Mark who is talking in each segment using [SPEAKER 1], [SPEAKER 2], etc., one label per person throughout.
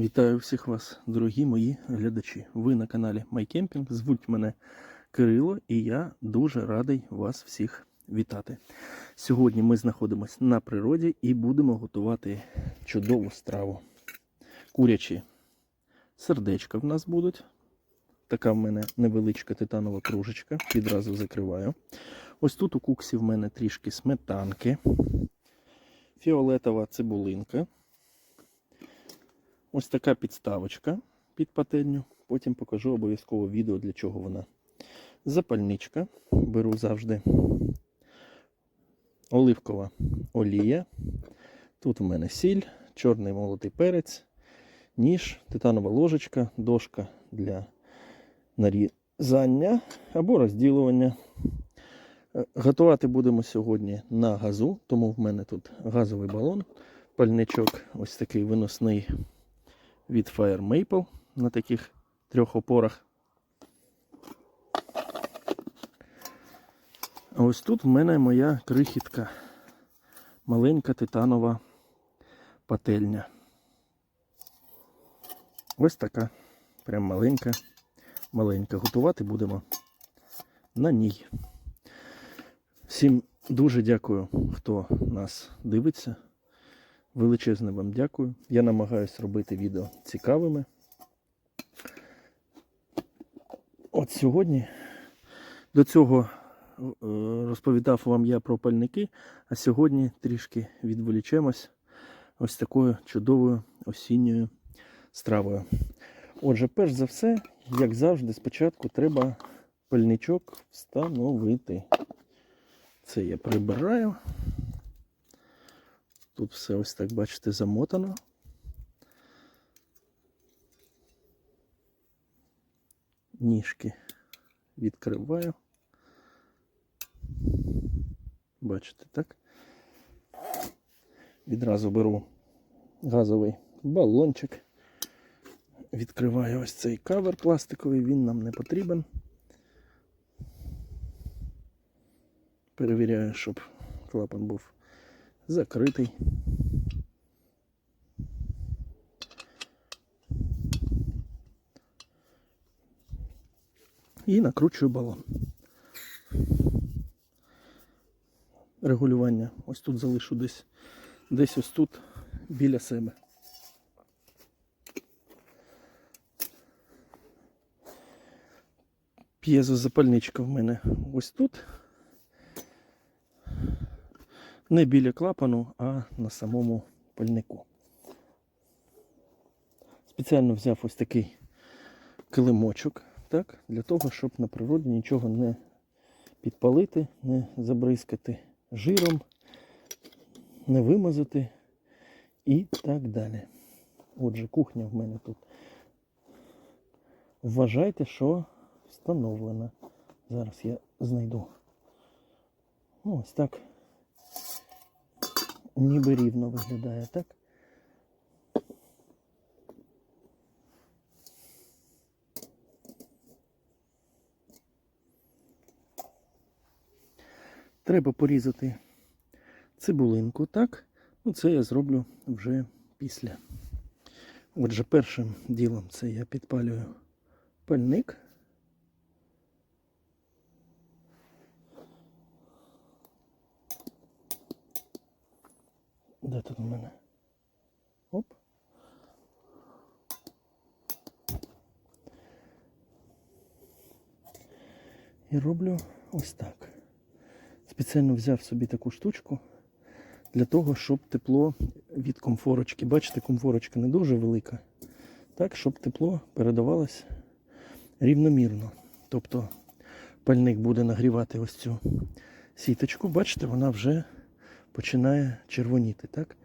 [SPEAKER 1] Вітаю всіх вас, дорогі мої глядачі. Ви на каналі MyCamping. Звуть мене Кирило, і я дуже радий вас всіх вітати. Сьогодні ми знаходимося на природі і будемо готувати чудову страву. Курячі сердечка в нас будуть. Така в мене невеличка титанова кружечка. Відразу закриваю. Ось тут у куксі в мене трішки сметанки, фіолетова цибулинка. Ось така підставочка під пательню. Потім покажу обов'язково відео, для чого вона. Запальничка. Беру завжди оливкова олія. Тут в мене сіль, чорний молотий перець, ніж, титанова ложечка, дошка для нарізання або розділування. Е, Готувати будемо сьогодні на газу, тому в мене тут газовий балон, пальничок ось такий виносний від Fire Maple на таких трьох опорах. А ось тут в мене моя крихітка, маленька титанова пательня. Ось така. Прям маленька, маленька. Готувати будемо на ній. Всім дуже дякую, хто нас дивиться. Величезне вам дякую. Я намагаюся робити відео цікавими. От сьогодні до цього е, розповідав вам я про пальники, а сьогодні трішки відволічемось ось такою чудовою осінньою стравою. Отже, перш за все, як завжди, спочатку треба пальничок встановити. Це я прибираю. Тут все ось так, бачите, замотано. Ніжки відкриваю. Бачите, так? Відразу беру газовий балончик. Відкриваю ось цей кавер пластиковий, він нам не потрібен. Перевіряю, щоб клапан був закритий. І накручую балон. Регулювання ось тут залишу десь, десь ось тут біля себе. П'єзозапальничка в мене ось тут. Не біля клапану, а на самому пальнику. Спеціально взяв ось такий килимочок, так, для того, щоб на природі нічого не підпалити, не забризкати жиром, не вимазати і так далі. Отже, кухня в мене тут. Вважайте, що встановлена. Зараз я знайду. Ось так ніби рівно виглядає, так? Треба порізати цибулинку, так? Ну, це я зроблю вже після. Отже, першим ділом це я підпалюю пальник. Де тут у мене? Оп. І роблю ось так. Спеціально взяв собі таку штучку для того, щоб тепло від комфорочки. Бачите, комфорочка не дуже велика. Так, щоб тепло передавалось рівномірно. Тобто пальник буде нагрівати ось цю сіточку. Бачите, вона вже починає червоніти. так?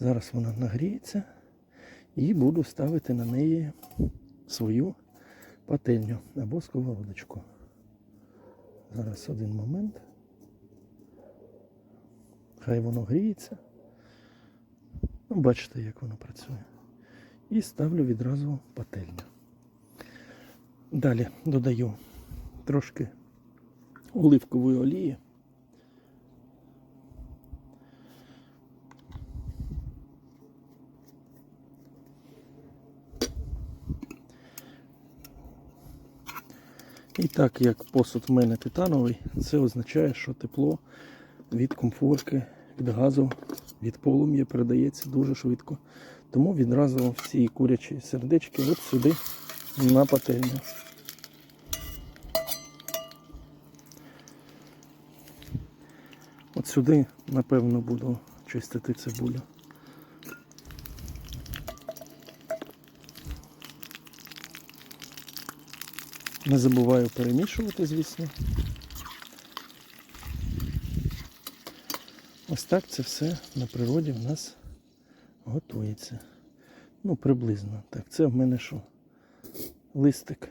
[SPEAKER 1] Зараз вона нагріється і буду ставити на неї свою пательню або сковородочку. Зараз один момент. Хай воно гріється. Ну, Бачите, як воно працює. І ставлю відразу пательню. Далі додаю трошки оливкової олії. І так як посуд в мене титановий, це означає, що тепло від комфорки від газу, від полум'я передається дуже швидко. Тому відразу всі курячі сердечки от сюди на пательню. От сюди, напевно, буду чистити цибулю. Не забуваю перемішувати, звісно. Ось так це все на природі в нас готується. Ну, приблизно. Так, це в мене що? Листик.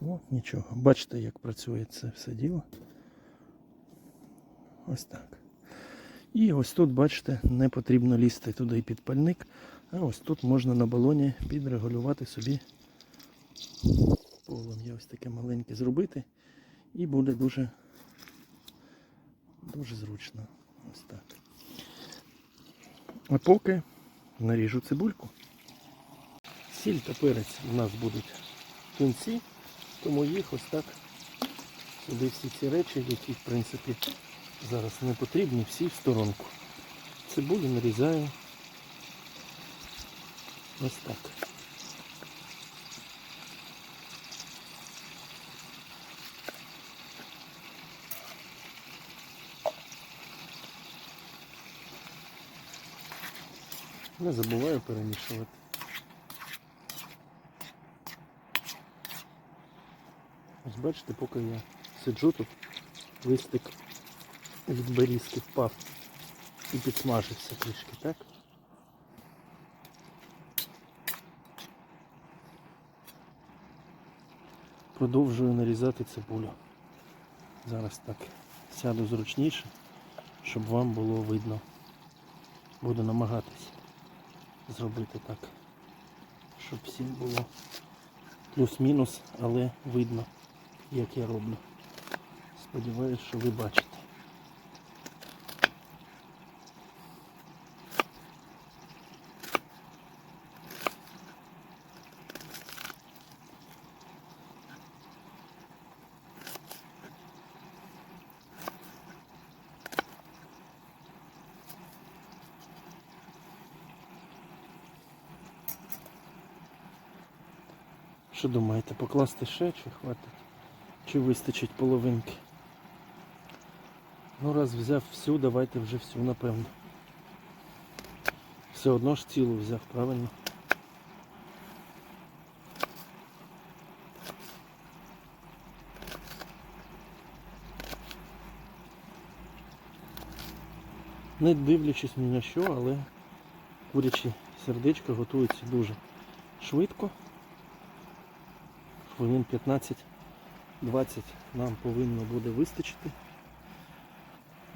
[SPEAKER 1] Ну, нічого. Бачите, як працює це все діло. Ось так. І ось тут, бачите, не потрібно лізти туди під пальник, а ось тут можна на балоні підрегулювати собі полум'я ось таке маленьке зробити. І буде дуже, дуже зручно. Ось так. А поки наріжу цибульку. Сіль та перець у нас будуть кінці, тому їх ось так сюди всі ці речі, які в принципі зараз не потрібні, всі в сторонку. Цибулю нарізаю ось так. Не забуваю перемішувати. Ось бачите, поки я сиджу тут, листик від берізки впав і підсмажився трішки, так? Продовжую нарізати цибулю. Зараз так сяду зручніше, щоб вам було видно. Буду намагатись зробити так, щоб всім було плюс-мінус, але видно, як я роблю. Сподіваюсь, що ви бачите. Що думаєте, покласти ще чи хватить? Чи вистачить половинки? Ну раз взяв всю, давайте вже всю, напевно. Все одно ж цілу взяв, правильно? Не дивлячись ні на що, але курячі сердечка готуються дуже швидко. Хвилин 15-20 нам повинно буде вистачити.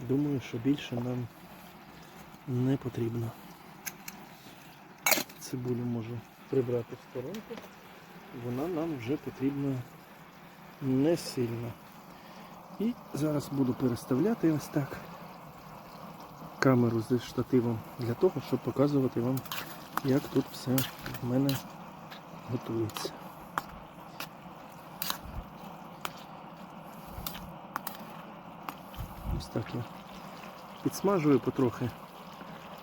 [SPEAKER 1] Думаю, що більше нам не потрібно. Цибулю можу прибрати в сторонку. Вона нам вже потрібна не сильно. І зараз буду переставляти ось так камеру зі штативом для того, щоб показувати вам, як тут все в мене готується. Так я підсмажую потрохи.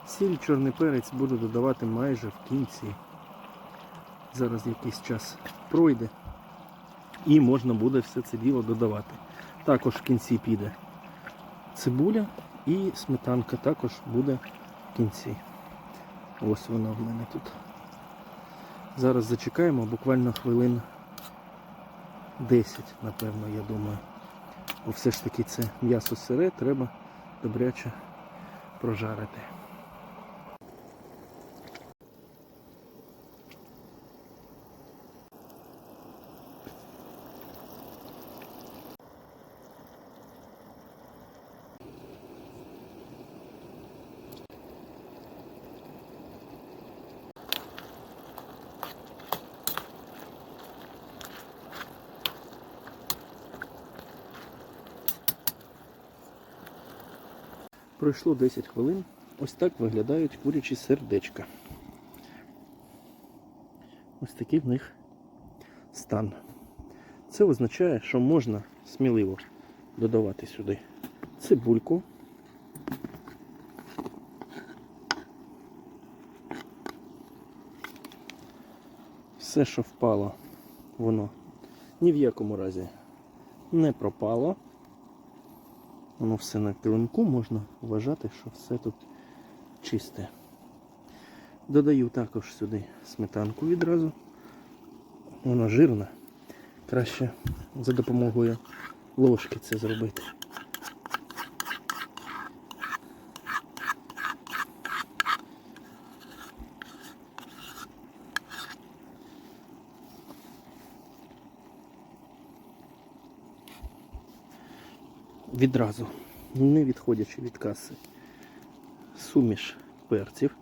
[SPEAKER 1] Сіль, чорний перець буду додавати майже в кінці. Зараз якийсь час пройде і можна буде все це діло додавати. Також в кінці піде цибуля і сметанка також буде в кінці. Ось вона в мене тут. Зараз зачекаємо буквально хвилин 10, напевно, я думаю. Бо все ж таки це м'ясо сире треба добряче прожарити. Пройшло 10 хвилин. Ось так виглядають курячі сердечка. Ось такий в них стан. Це означає, що можна сміливо додавати сюди цибульку. Все, що впало, воно ні в якому разі не пропало. Воно все на килимку, можна вважати, що все тут чисте. Додаю також сюди сметанку відразу. Вона жирна. Краще за допомогою ложки це зробити. Відразу, не відходячи від каси, суміш перців.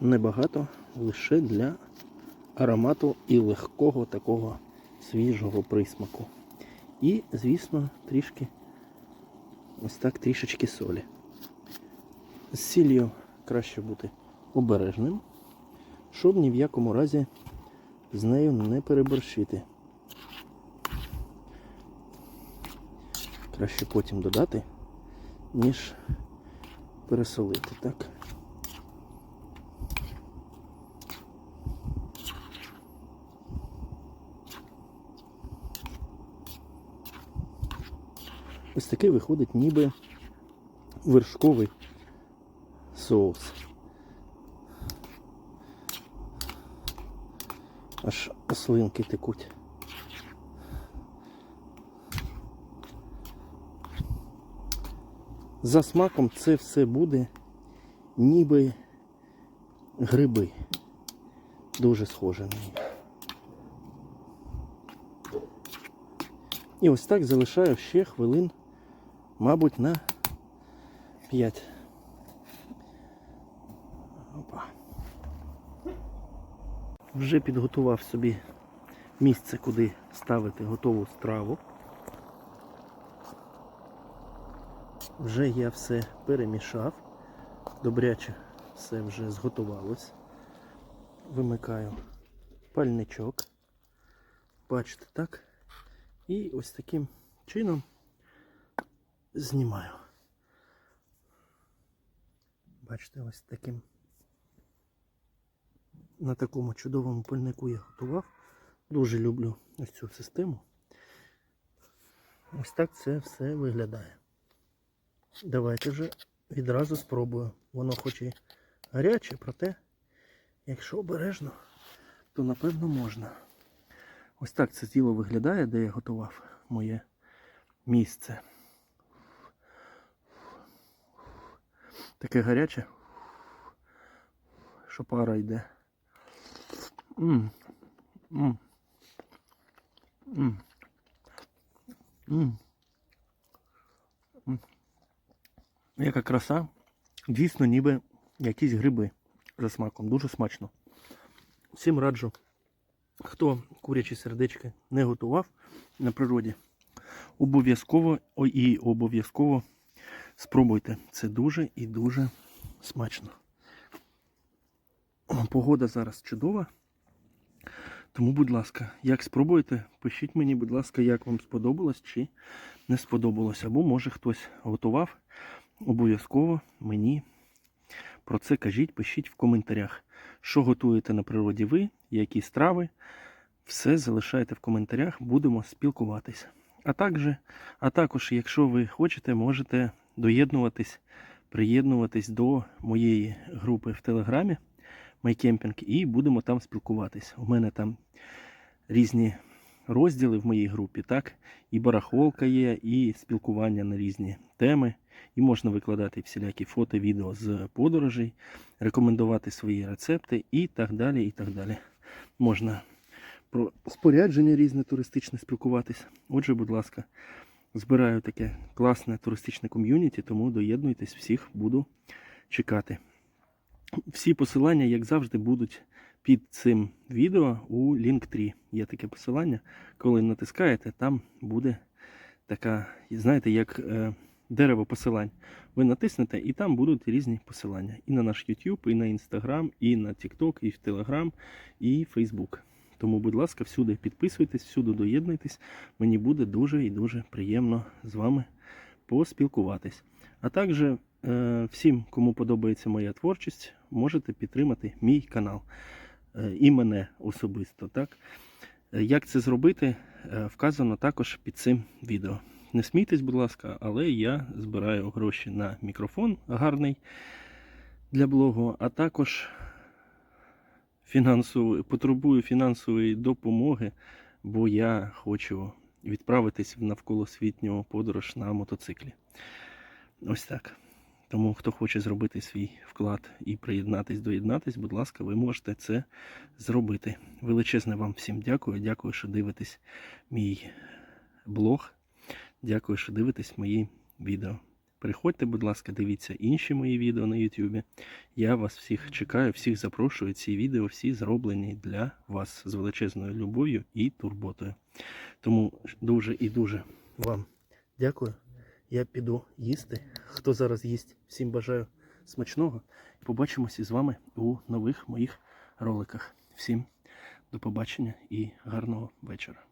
[SPEAKER 1] Небагато, лише для аромату і легкого такого свіжого присмаку. І, звісно, трішки ось так трішечки солі. З сіллю краще бути обережним, щоб ні в якому разі з нею не переборщити. Краще потім додати, ніж пересолити, так? Ось такий виходить ніби вершковий соус. Аж слинки текуть. За смаком це все буде ніби гриби. Дуже схоже на них. І ось так залишаю ще хвилин, мабуть, на 5. Опа. Вже підготував собі місце, куди ставити готову страву. Вже я все перемішав. Добряче все вже зготувалось. Вимикаю пальничок. Бачите, так? І ось таким чином знімаю. Бачите, ось таким на такому чудовому пальнику я готував. Дуже люблю ось цю систему. Ось так це все виглядає. Давайте вже відразу спробую. Воно хоч і гаряче, проте, якщо обережно, то напевно можна. Ось так це тіло виглядає, де я готував моє місце. Таке гаряче, що пара йде. М. М. М. М. М. Яка краса. Дійсно, ніби якісь гриби за смаком. Дуже смачно. Всім раджу. Хто курячі сердечки не готував на природі, обов'язково і обов'язково спробуйте. Це дуже і дуже смачно. Погода зараз чудова. Тому, будь ласка, як спробуєте, пишіть мені, будь ласка, як вам сподобалось чи не сподобалось. Або може хтось готував. Обов'язково мені про це кажіть, пишіть в коментарях, що готуєте на природі ви, які страви. Все залишайте в коментарях, будемо спілкуватися. А також, а також, якщо ви хочете, можете доєднуватись, приєднуватись до моєї групи в Телеграмі MyCamping і будемо там спілкуватись. У мене там різні розділи в моїй групі, так? І барахолка є, і спілкування на різні теми. І можна викладати всілякі фото, відео з подорожей, рекомендувати свої рецепти і так далі. і так далі. Можна про спорядження різне туристичне спілкуватись. Отже, будь ласка, збираю таке класне туристичне ком'юніті, тому доєднуйтесь, всіх буду чекати. Всі посилання, як завжди, будуть під цим відео у Linktree. Є таке посилання. Коли натискаєте, там буде така, знаєте, як е, дерево посилань. Ви натиснете, і там будуть різні посилання. І на наш YouTube, і на Instagram, і на TikTok, і в Telegram, і Facebook. Тому, будь ласка, всюди підписуйтесь, всюди доєднуйтесь. Мені буде дуже і дуже приємно з вами поспілкуватись. А також е, всім, кому подобається моя творчість, можете підтримати мій канал і мене особисто. Так? Е, Як це зробити, е, вказано також під цим відео. Не смійтесь, будь ласка, але я збираю гроші на мікрофон гарний для блогу, а також фінансову, потребую фінансової допомоги, бо я хочу відправитись в навколосвітню подорож на мотоциклі. Ось так. Тому хто хоче зробити свій вклад і приєднатись, доєднатись, будь ласка, ви можете це зробити. Величезне вам всім дякую. Дякую, що дивитесь мій блог. Дякую, що дивитесь мої відео. Переходьте, будь ласка, дивіться інші мої відео на YouTube. Я вас всіх чекаю, всіх запрошую. Ці відео всі зроблені для вас з величезною любов'ю і турботою. Тому дуже і дуже вам дякую. Я піду їсти. Хто зараз їсть, всім бажаю смачного. Побачимося з вами у нових моїх роликах. Всім до побачення і гарного вечора.